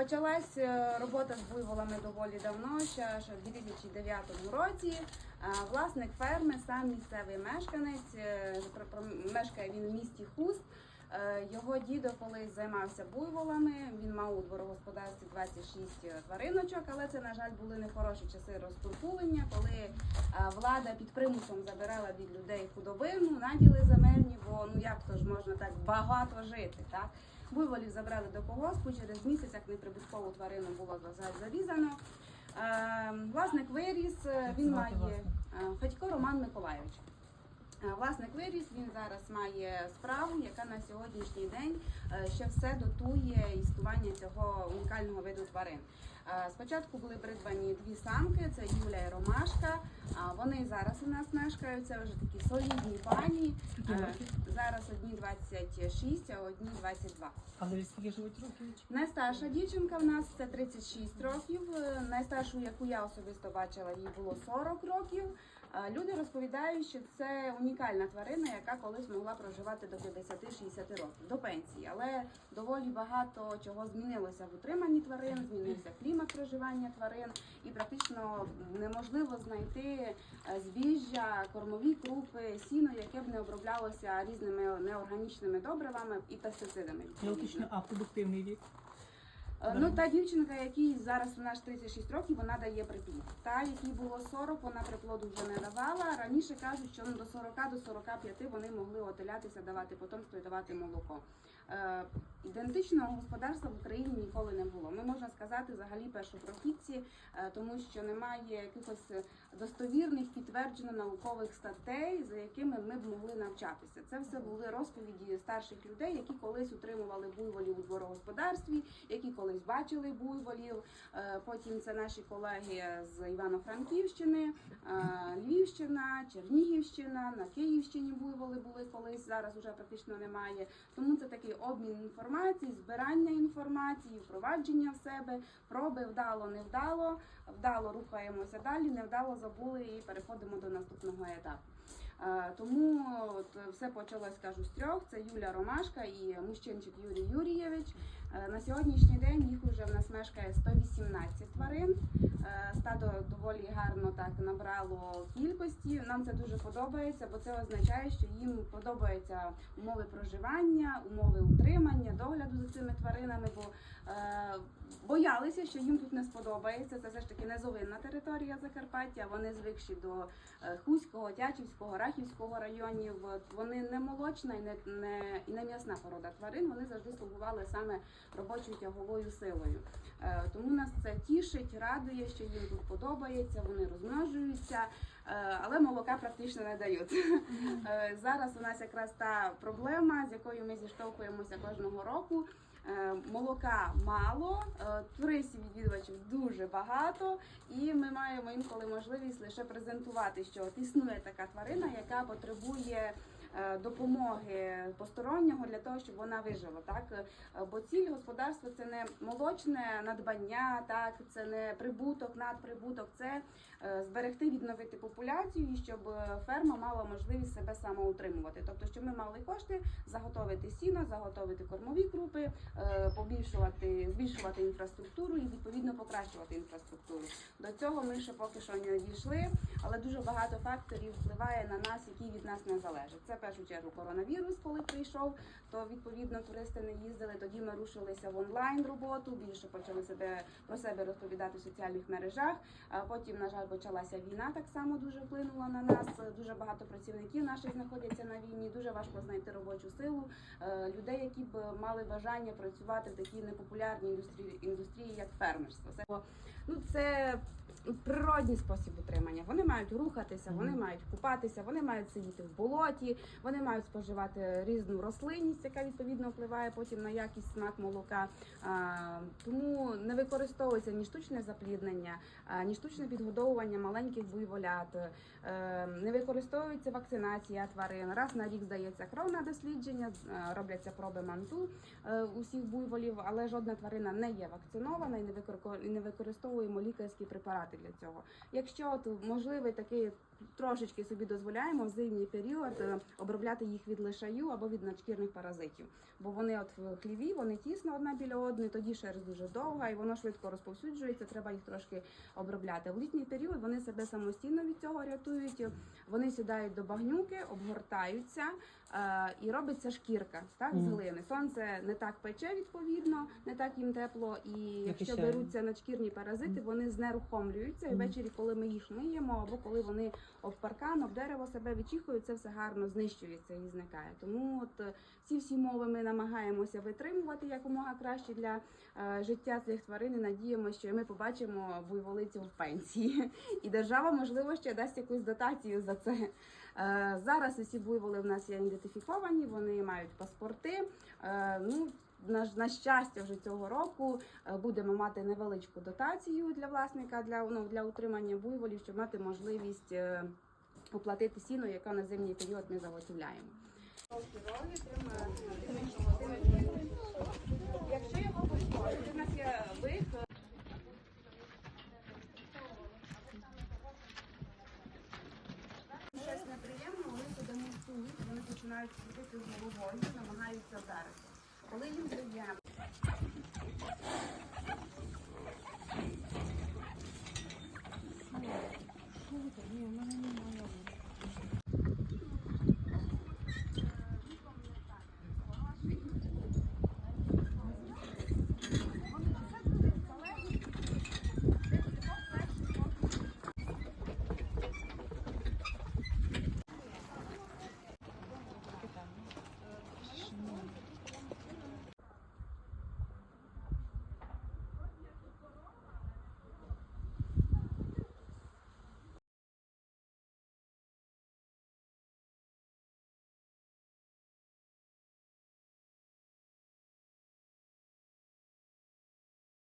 Почалась е, робота з буйволами доволі давно, ще у 2009 році. Власник ферми, сам місцевий мешканець, е, мешкає він в місті Хуст. Е, Його дідо колись займався буйволами. Він мав у дворогосподарстві 26 твариночок, але це, на жаль, були нехороші часи розкуркулення, коли влада під примусом забирала від людей худобину, наділи земельні, бо ну як то ж можна так багато жити, так? Буйволів забрали до колгоспу, через місяць, як неприбуткову тварину було зарізано. Е, Власник виріс, е, він має е, Федько Роман Миколайович. Власник виріс, він зараз має справу, яка на сьогоднішній день ще все дотує існування цього унікального виду тварин. Е, Спочатку були придбані дві самки, це Юля і Ромашка. А Вони зараз у нас мешкають, це вже такі солідні пані. Е? Зараз одні 26, а одні 22. Але скільки живуть років? Найстарша дівчинка в нас це 36 років. Е, Найстаршу, яку я особисто бачила, їй було 40 років. Е, Люди розповідають, що це унікальна тварина, яка колись могла проживати до 50-60 років до пенсії. Але доволі багато чого змінилося в утриманні тварин, змінився клімат проживання тварин, і практично неможливо знайти е, збіжжя, кормові крупи, сіно, яке б не оброблялося різними неорганічними добривами і пестицидами. Я уточню, а продуктивний вік? Е, Ну, та дівчинка, якій зараз у нас 36 років, вона дає приплід. Та, якій було 40, вона приплоду вже не давала. Раніше кажуть, що ну, до 40 до 45 вони могли отелятися, давати потомство і давати молоко. Ідентичного господарства в Україні ніколи не було. Ми можна сказати взагалі першопрохідці, е, тому що немає якихось достовірних підтверджено наукових статей, за якими ми б могли навчатися. Це все були розповіді старших людей, які колись утримували буйволів у дворогосподарстві, які колись бачили буйволів. Е, Потім це наші колеги з Івано-Франківщини, е, Львівщина, Чернігівщина, на Київщині буйволи були колись, зараз уже практично немає. Тому це такий обмін інформації, збирання інформації, впровадження в себе, проби вдало, невдало, вдало, рухаємося далі, невдало забули і переходимо до наступного етапу. Е, Тому от все почалось, кажу, з трьох. Це Юля Ромашка і мужчинчик Юрій Юрійович. Е, На сьогоднішній день їх уже в нас мешкає 118 тварин. Е, Стадо доволі гарно так набрало кількості. Нам це дуже подобається, бо це означає, що їм подобаються умови проживання, умови утримання, догляду за цими тваринами. Бо е, боялися, що їм тут не сподобається. Це все ж таки низовинна територія Закарпаття. Вони звикші до е, Хуського, Тячівського, Рахівського районів. Вони не молочна і не, не, і не м'ясна порода тварин. Вони завжди слугували саме робочою тяговою силою. Е, Тому нас це тішить, радує, що їм тут подобається, вони розмножуються, е, але молока практично не дають. Е, Зараз у нас якраз та проблема, з якою ми зіштовхуємося кожного року. Молока мало, туристів відвідувачів дуже багато, і ми маємо інколи можливість лише презентувати, що от існує така тварина, яка потребує допомоги постороннього для того, щоб вона вижила. Так Е, бо ціль господарства це не молочне надбання, так це не прибуток, надприбуток, це е, зберегти, відновити популяцію, і щоб е, ферма мала можливість себе самоутримувати. Тобто, щоб ми мали кошти заготовити сіно, заготовити кормові крупи, е, побільшувати, збільшувати інфраструктуру і відповідно покращувати інфраструктуру. До цього ми ще поки що не дійшли, але дуже багато факторів впливає на нас, які від нас не залежать. Це першу чергу коронавірус, коли прийшов, то відповідно туристи не їздили. Тоді ми рушилися в онлайн роботу, більше почали себе про себе розповідати в соціальних мережах. А потім, на жаль, почалася війна. Так само дуже вплинула на нас. Дуже багато працівників наших знаходяться на війні. Дуже важко знайти робочу силу е, людей, які б мали бажання працювати в такій непопулярній індустрії, індустрії як фермерство. Це ну це природній спосіб утримання. Вони мають рухатися, вони мають купатися, вони мають сидіти в болоті, вони мають споживати різну рослинність, яка відповідно впливає потім на якість смак молока. Тому не використовується ні штучне запліднення, ні штучне підгодовування маленьких буйволят, е, не використовується вакцинація тварин. Раз на рік здається кров на дослідження, е, робляться проби манту е, усіх буйволів, але жодна тварина не є вакцинована і не і не використовуємо лікарські препарати для цього. Якщо от можливий такий трошечки собі дозволяємо в зимній період е, обробляти їх від лишаю або від надшкірних паразитів. Бо вони от в хліві, вони тісно одна біля одної, тоді шерсть дуже довга і воно швидко розповсюджується. Треба їх трошки обробляти. В літній період вони себе самостійно від цього рятують. Вони сідають до багнюки, обгортаються е, і робиться шкірка так, з глини. Сонце не так пече відповідно, не так їм тепло. І якщо беруться надшкірні паразити, вони знерухомлюються. І ввечері, коли ми їх миємо, або коли вони об паркан, об дерево себе відчихують, це все гарно знищується і зникає. Тому от е, ці всі мови ми намагаємося витримувати якомога краще для е, життя цих тварин. і Надіємося, що ми побачимо буйволицю в пенсії, і держава, можливо, ще дасть якусь дотацію за це. Е, Зараз усі буйволи в нас є ідентифіковані, вони мають паспорти. Е, Ну, на, на щастя, вже цього року е, будемо мати невеличку дотацію для власника для, ну, для утримання буйволів, щоб мати можливість е, оплатити сіно, яке на зимній період ми заготовляємо. Якщо його у нас є вих. Щось неприємне, вони туди мусують, вони починають крутити з головою, намагаються вдарити. Коли їм даємо Ні, в мене немає.